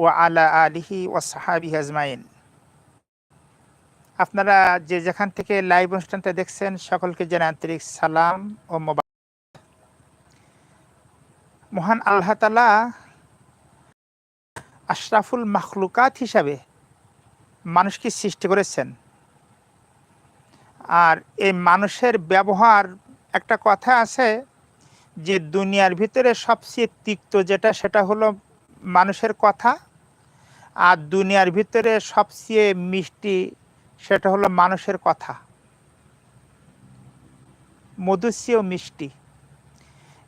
ও আলা আলিহি ও সাহাবি আজমাইন। আপনারা যে যেখান থেকে লাইভ অনুষ্ঠানটা দেখছেন, সকলকে জানাই আন্তরিক সালাম ও মোবাইল মহান আল্লাহ তালা আশরাফুল মাখলুকাত হিসাবে মানুষকে সৃষ্টি করেছেন। আর এই মানুষের ব্যবহার, একটা কথা আছে যে দুনিয়ার ভিতরে সবচেয়ে তিক্ত যেটা, সেটা হলো মানুষের কথা। আর দুনিয়ার ভিতরে সবচেয়ে মিষ্টি সেটা হলো মানুষের কথা। মধুসিও মিষ্টি।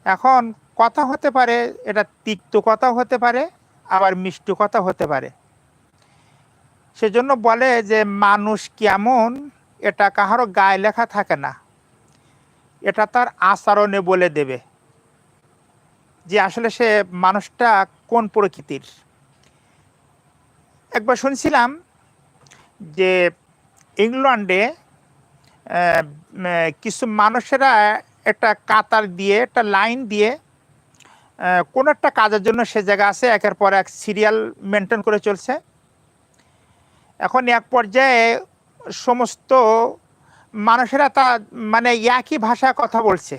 এখন কথা হতে পারে, এটা তিক্ত কথা হতে পারে, আবার মিষ্টি কথা হতে পারে। সেজন্য বলে যে মানুষ কেমন, এটা কাহারও গায়ে লেখা থাকে না। এটা তার আচরণে বলে দেবে যে আসলে সে মানুষটা কোন প্রকৃতির। একবার শুনছিলাম যে ইংল্যান্ডে কিছু মানুষেরা একটা কাতার দিয়ে, একটা লাইন দিয়ে কোনো একটা কাজের জন্য সে জায়গা আছে, একের পর এক সিরিয়াল মেনটেন করে চলছে। এখন এক পর্যায়ে সমস্ত মানুষেরা তা মানে একই ভাষায় কথা বলছে।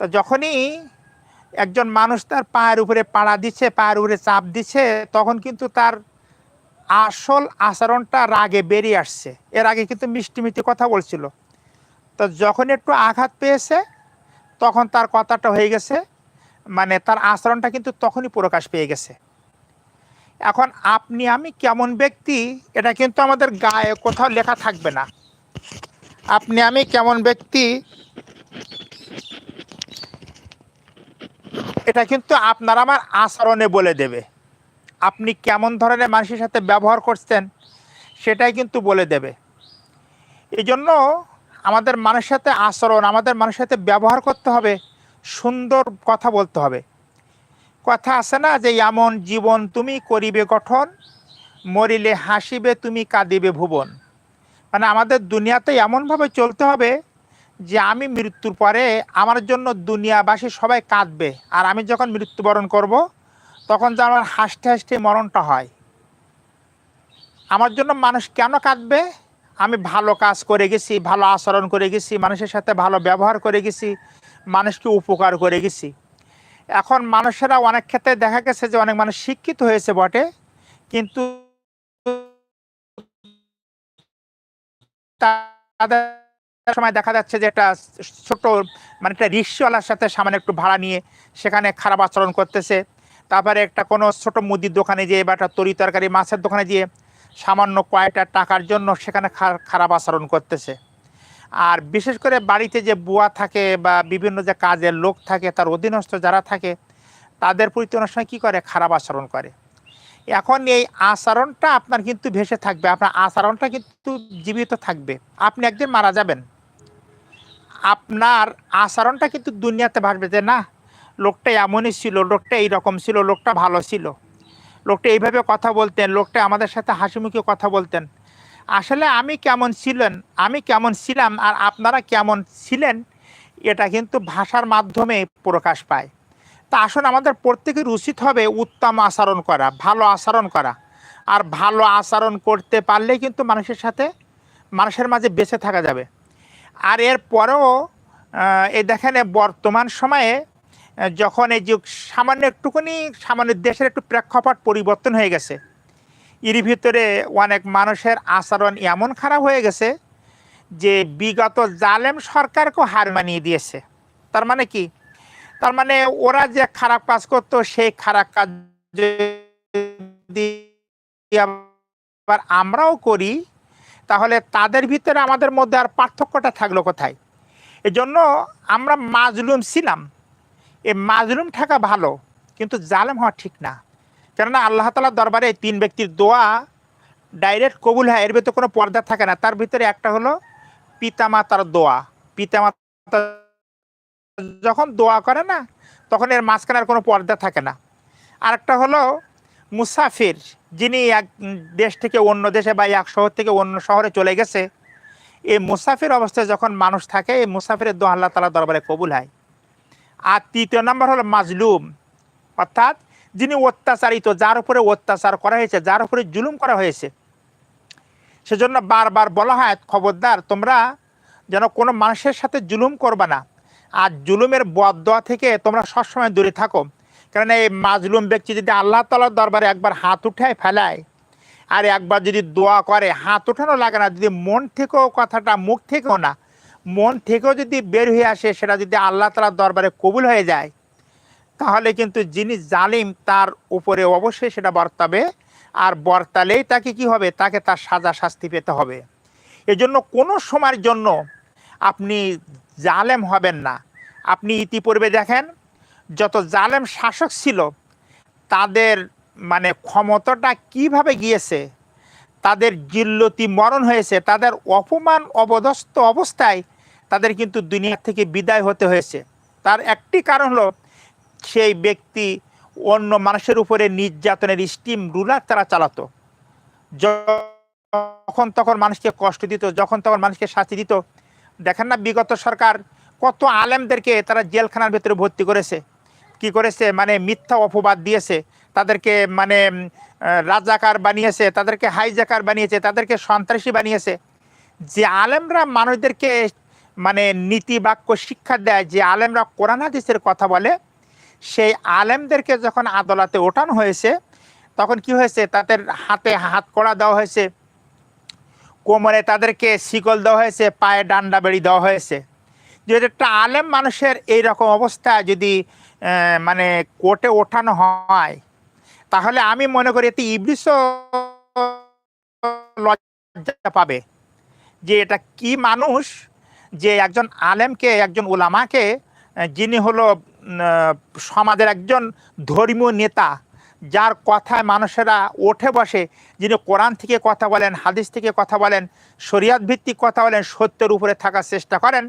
তো যখনই একজন মানুষ তার পায়ের উপরে পাড়া দিচ্ছে, পায়ের উপরে চাপ দিচ্ছে, তখন কিন্তু তার আসল আচরণটা রাগে বেরিয়ে আসছে। এর আগে কিন্তু মিষ্টি মিষ্টি কথা বলছিল। তো যখন একটু আঘাত পেয়েছে, তখন তার কথাটা হয়ে গেছে মানে তার আচরণটা কিন্তু তখনই প্রকাশ পেয়ে গেছে। এখন আপনি, আমি কেমন ব্যক্তি, এটা কিন্তু আমাদের গায়ে কোথাও লেখা থাকবে না। আপনি, আমি কেমন ব্যক্তি এটা কিন্তু আপনার আমার আচরণে বলে দেবে। আপনি কেমন ধরনের মানুষের সাথে ব্যবহার করছেন, সেটাই কিন্তু বলে দেবে। এই জন্য আমাদের মানুষের সাথে আচরণ, আমাদের মানুষের সাথে ব্যবহার করতে হবে, সুন্দর কথা বলতে হবে। কথা আছে না যে, এমন জীবন তুমি করিবে গঠন, মরিলে হাসিবে তুমি কাঁদিবে ভুবন। মানে আমাদের দুনিয়াতে এমনভাবে চলতে হবে যে আমি মৃত্যুর পরে আমার জন্য দুনিয়াবাসী সবাই কাঁদবে। আর আমি যখন মৃত্যুবরণ করব, তখন যে আমার হাসতে হাসতে মরণটা হয়। আমার জন্য মানুষ কেন কাঁদবে? আমি ভালো কাজ করে গেছি, ভালো আচরণ করে গেছি, মানুষের সাথে ভালো ব্যবহার করে গেছি, মানুষকে উপকার করে গেছি। এখন মানুষেরা অনেক ক্ষেত্রে দেখা গেছে যে অনেক মানুষ শিক্ষিত হয়েছে বটে, কিন্তু তাদের সময় দেখা যাচ্ছে যে একটা ছোট মানে একটা রিক্সাওয়ালার সাথে সামান্য একটু ভাড়া নিয়ে সেখানে খারাপ আচরণ করতেছে। তারপরে একটা কোনো ছোট মুদির দোকানে যেয়ে বা একটা তরি তরকারি, মাছের দোকানে যেয়ে সামান্য কয়েকটা টাকার জন্য সেখানে খারাপ আচরণ করতেছে। আর বিশেষ করে বাড়িতে যে বুয়া থাকে বা বিভিন্ন যে কাজের লোক থাকে, তার অধীনস্থ যারা থাকে, তাদের প্রতি অনেক সময় কী করে? খারাপ আচরণ করে। এখন এই আচরণটা আপনার কিন্তু ভেসে থাকবে। আপনার আচরণটা কিন্তু জীবিত থাকবে। আপনি একদিন মারা যাবেন। আপনার আচরণটা কিন্তু দুনিয়াতে ভাসবে যে না, লোকটা এমনই ছিল, লোকটা এইরকম ছিল, লোকটা ভালো ছিল। লোকটা এইভাবে কথা বলতেন, লোকটা আমাদের সাথে হাসিমুখে কথা বলতেন। আসলে আমি কেমন ছিলেন, আমি কেমন ছিলাম আর আপনারা কেমন ছিলেন, এটা কিন্তু ভাষার মাধ্যমে প্রকাশ পায়। তা আসলে আমাদের প্রত্যেকের উচিত হবে উত্তম আচরণ করা, ভালো আচরণ করা। আর ভালো আচরণ করতে পারলে কিন্তু মানুষের সাথে, মানুষের মাঝে বেঁচে থাকা যাবে। আর এর পরেও এই দেখেন বর্তমান সময়ে যখন এই যুগ সামান্য একটুখানি, সামান্য দেশের একটু প্রেক্ষাপট পরিবর্তন হয়ে গেছে, এর ভিতরে অনেক মানুষের আচরণ এমন খারাপ হয়ে গেছে যে বিগত জালেম সরকারকেও হার মানিয়ে দিয়েছে। তার মানে কি? তার মানে ওরা যে খারাপ কাজ করতো, সেই খারাপ কাজ আমরাও করি তাহলে তাদের ভিতরে আমাদের মধ্যে আর পার্থক্যটা থাকল কোথায়? এই জন্য আমরা মাজলুম ছিলাম। এই মাজলুম থাকা ভালো, কিন্তু জালেম হওয়া ঠিক না। কেননা আল্লাহ তালার দরবারে তিন ব্যক্তির দোয়া ডাইরেক্ট কবুল হয়, এর ভিতরে কোনো পর্দা থাকে না। তার ভিতরে একটা হলো পিতামাতার দোয়া। পিতামাতা যখন দোয়া করে না, তখন এর মাঝখানে আর কোনো পর্দা থাকে না। আরেকটা হলো মুসাফির, যিনি এক দেশ থেকে অন্য দেশে বা এক শহর থেকে অন্য শহরে চলে গেছে, এই মুসাফির অবস্থায় যখন মানুষ থাকে, এই মুসাফিরের দোয়া আল্লাহ তালা দরবারে কবুল হয়। আর তৃতীয় নম্বর হলো মাজলুম, অর্থাৎ যিনি অত্যাচারিত, যার উপরে অত্যাচার করা হয়েছে, যার উপরে জুলুম করা হয়েছে, সেজন্য বারবার বলা হয়, খবরদার, তোমরা যেন কোনো মানুষের সাথে জুলুম করবে না। আর জুলুমের বদয়া থেকে তোমরা সবসময় দূরে থাকো। কারণ এই মাজলুম ব্যক্তি যদি আল্লাহ তালার দরবারে একবার হাত উঠায় ফেলায়, আর একবার যদি দোয়া করে, হাত উঠানো লাগে না, যদি মন থেকেও কথাটা, মুখ থেকেও না, মন থেকেও যদি বের হয়ে আসে, সেটা যদি আল্লাহ তালার দরবারে কবুল হয়ে যায়, তাহলে কিন্তু যিনি জালিম তার উপরে অবশ্যই সেটা বর্তাবে, আর বর্তালেই তাকে কি হবে? তাকে তার সাজা শাস্তি পেতে হবে। এজন্য কোনো সময়ের জন্য আপনি জালেম হবেন না। আপনি ইতিপূর্বে দেখেন যত জালেম শাসক ছিল, তাদের মানে ক্ষমতাটা কীভাবে গিয়েছে, তাদের জিল্লতি মরণ হয়েছে, তাদের অপমান অবদস্ত অবস্থায় তাদের কিন্তু দুনিয়া থেকে বিদায় হতে হয়েছে। তার একটি কারণ হলো, সেই ব্যক্তি অন্য মানুষের উপরে নির্যাতনের স্টিম রুলার তারা চালাতো। যখন তখন মানুষকে কষ্ট দিত, যখন তখন মানুষকে শাস্তি দিত। দেখেন না বিগত সরকার কত আলেমদেরকে তারা জেলখানার ভেতরে ভর্তি করেছে। কি করেছে মানে মিথ্যা অপবাদ দিয়েছে, তাদেরকে মানে রাজাকার বানিয়েছে, তাদেরকে হাইজাকার বানিয়েছে, তাদেরকে সন্ত্রাসী বানিয়েছে। যে আলেমরা মানুষদেরকে মানে নীতি বাক্য শিক্ষা দেয়, যে আলেমরা কোরআন হাদিসের কথা বলে, সেই আলেমদেরকে যখন আদালতে ওঠানো হয়েছে, তখন কি হয়েছে, তাদের হাতে হাত কড়া দেওয়া হয়েছে, কোমরে তাদেরকে শিকল দেওয়া হয়েছে, পায়ে ডান্ডা বেড়ি দেওয়া হয়েছে। যদি একটা আলেম মানুষের এই রকম অবস্থা, যদি মানে কোর্টে ওঠানো হয়। তাহলে আমি মনে করি এতে ইবলিস লজ্জা পাবে যে এটা কি মানুষ, যে একজন আলেমকে, একজন ওলামাকে যিনি হলো সমাজের একজন ধর্মীয় নেতা। যার কথায় মানুষেরা ওঠে বসে, যিনি কোরআন থেকে কথা বলেন, হাদিস থেকে কথা বলেন, শরিয়াত ভিত্তিক কথা বলেন, সত্যের উপরে থাকার চেষ্টা করেন।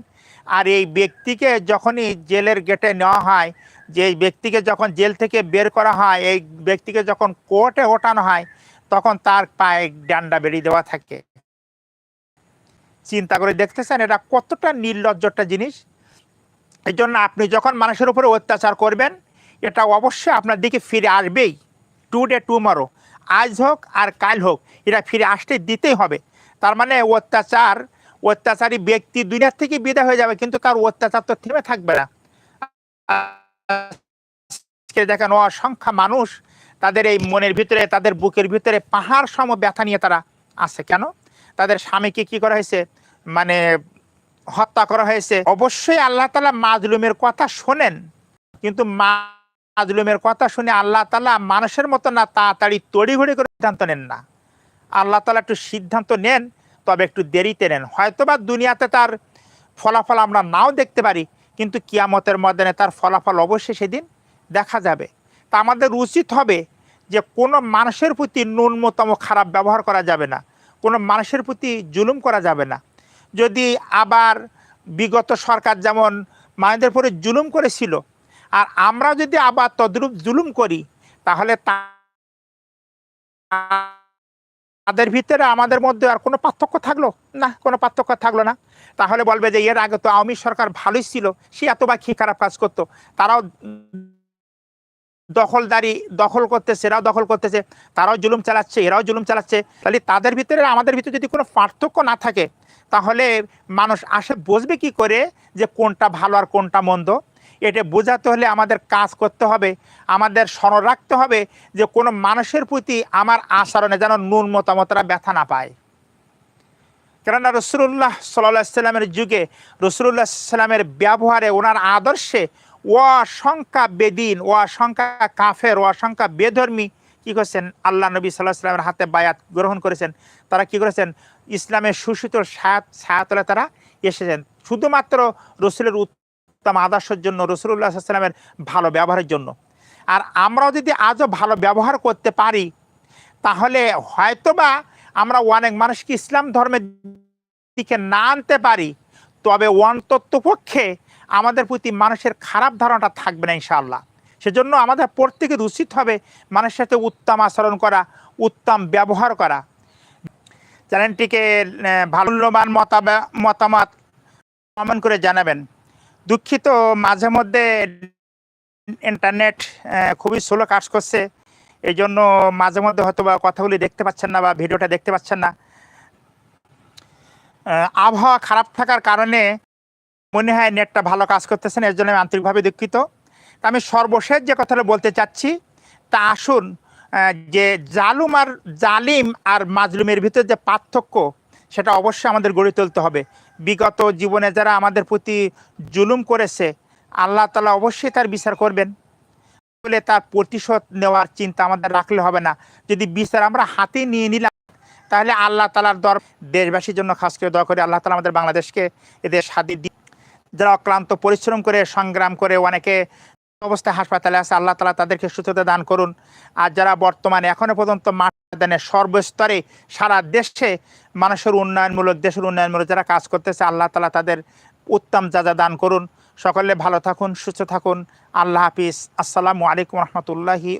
আর এই ব্যক্তিকে যখনই জেলের গেটে নেওয়া হয়, যে ব্যক্তিকে যখন জেল থেকে বের করা হয়, এই ব্যক্তিকে যখন কোর্টে ওঠানো হয়, তখন তার পায়ে ডান্ডা বেরিয়ে দেওয়া থাকে। চিন্তা করে দেখতেছেন এটা কতটা নির্লজ্জটা জিনিস? এই জন্য আপনি যখন মানুষের উপরে অত্যাচার করবেন এটা অবশ্যই আপনার দিকে ফিরে আসবেই। টু ডে টুমারো আজ হোক আর কাল হোক, এটা ফিরে আসতে দিতেই হবে। তার মানে অত্যাচার, অত্যাচারী ব্যক্তি দুনিয়ার থেকে বিদায় হয়ে যাবে, কিন্তু তার অত্যাচার তো থেমে থাকবে না। দেখেন অসংখ্য মানুষ তাদের এই মনের ভিতরে, তাদের বুকের ভিতরে পাহাড় সম ব্যথা নিয়ে তারা আছে। কেন? তাদের স্বামীকে কি করা হয়েছে? মানে হত্যা করা হয়েছে। অবশ্যই আল্লাহ তালা মাজলুমের কথা শোনেন, কিন্তু মাজলুমের কথা শুনে আল্লাহ তালা মানুষের মতো না তাড়াতাড়ি তড়িঘড়ি করে সিদ্ধান্ত নেন না। আল্লাহ তালা একটু সিদ্ধান্ত নেন, তবে একটু দেরিতে নেন। হয়তোবা দুনিয়াতে তার ফলাফল আমরা নাও দেখতে পারি, কিন্তু কিয়ামতের মধ্যে তার ফলাফল অবশ্যই সেদিন দেখা যাবে। তা আমাদের উচিত হবে যে কোনো মানুষের প্রতি ন্যূনতম খারাপ ব্যবহার করা যাবে না, কোনো মানুষের প্রতি জুলুম করা যাবে না। যদি আবার বিগত সরকার যেমন মায়েদের পরে জুলুম করেছিল আর আমরা যদি আবার তদ্রূপ জুলুম করি, তাহলে তাদের ভিতরে আমাদের মধ্যে আর কোনো পার্থক্য থাকল? না, কোনো পার্থক্য থাকল না। তাহলে বলবে যে, এর আগে তো আওয়ামী সরকার ভালোই ছিল, সে এত বা কি খারাপ কাজ করতো। তারাও দখলদারি দখল করতেছে, এরাও দখল করতেছে, তারাও জুলুম চালাচ্ছে, এরাও জুলুম চালাচ্ছে। তাহলে তাদের ভিতরে, আমাদের ভিতরে যদি কোনো পার্থক্য না থাকে, তাহলে মানুষ আসে, বসবে কি করে যে কোনটা ভালো আর কোনটা মন্দ? এটা বোঝাতে হলে আমাদের কাজ করতে হবে, আমাদের স্মরণ রাখতে হবে যে কোনো মানুষের প্রতি আমার আচরণে যেন নুন মতামতরা ব্যথা না পায়। কেননা রসুল্লাহ সাল্লাহ সাল্লামের যুগে রসুল্লাহ সাল্লামের ব্যবহারে ওনার আদর্শে ও অসংখ্যা বেদিন ও অসংখ্যা কাফের ও অসংখ্যা বেধর্মী কী করেছেন? আল্লাহ নবী সাল্লাহ সাল্লামের হাতে বায়াত গ্রহণ করেছেন। তারা কি করেছেন? ইসলামের সুশীত সায়াত সায়াতলে তারা এসেছেন। শুধুমাত্র রসুলের উত্তম আদর্শের জন্য রসুল্লাহ সাল্লামের ভালো ব্যবহারের জন্য। আর আমরাও যদি আজও ভালো ব্যবহার করতে পারি, তাহলে হয়তোবা আমরা অনেক মানুষকে ইসলাম ধর্মের দিকে না আনতে পারি, তবে অন্তত পক্ষে আমাদের প্রতি মানুষের খারাপ ধারণাটা থাকবে না ইনশাআল্লাহ। সেজন্য আমাদের প্রত্যেকের উচিত হবে মানুষের সাথে উত্তম আচরণ করা, উত্তম ব্যবহার করা। চ্যানেলটিকে ভালোবান মতামত কমেন্ট করে জানাবেন। দুঃখিত, মাঝে মধ্যে ইন্টারনেট খুবই স্লো কাজ করছে। এই জন্য মাঝে মধ্যে হয়তো বা কথাগুলি দেখতে পাচ্ছেন না বা ভিডিওটা দেখতে পাচ্ছেন না। আবহাওয়া খারাপ থাকার কারণে মনে হয় নেটটা ভালো কাজ করতেছে না, এর জন্য আমি আন্তরিকভাবে দুঃখিত। তা আমি সর্বশেষ যে কথাটা বলতে চাচ্ছি, তা আসুন যে জালুম আর জালিম আর মাজলুমের ভিতর যে পার্থক্য সেটা অবশ্যই আমাদের গড়ে তুলতে হবে। বিগত জীবনে যারা আমাদের প্রতি জুলুম করেছে, আল্লাহ তালা অবশ্যই তার বিচার করবেন। বলে তার প্রতিশোধ নেওয়ার চিন্তা আমাদের রাখলে হবে না। যদি বিচার আমরা হাতে নিয়ে নিলাম, তাহলে আল্লাহ তালার দর দেশবাসীর জন্য খাস করে দোয়া করে, আল্লাহ তালা আমাদের বাংলাদেশকে এদের স্বাধীন যারা অক্লান্ত পরিশ্রম করে, সংগ্রাম করে, অনেকে অবস্থায় হাসপাতালে আছে, আল্লাহ তালা তাদেরকে সুস্থতা দান করুন। আর যারা বর্তমানে এখনও পর্যন্ত মাঠে সর্বস্তরে সারা দেশে মানুষের উন্নয়নমূলক, দেশের উন্নয়নমূলক যারা কাজ করতেছে, আল্লাহ তালা তাদের উত্তম যা যা দান করুন। সকলে ভালো থাকুন, সুস্থ থাকুন। আল্লাহ হাফিজ। আসসালামু আলাইকুম রহমতুল্লাহি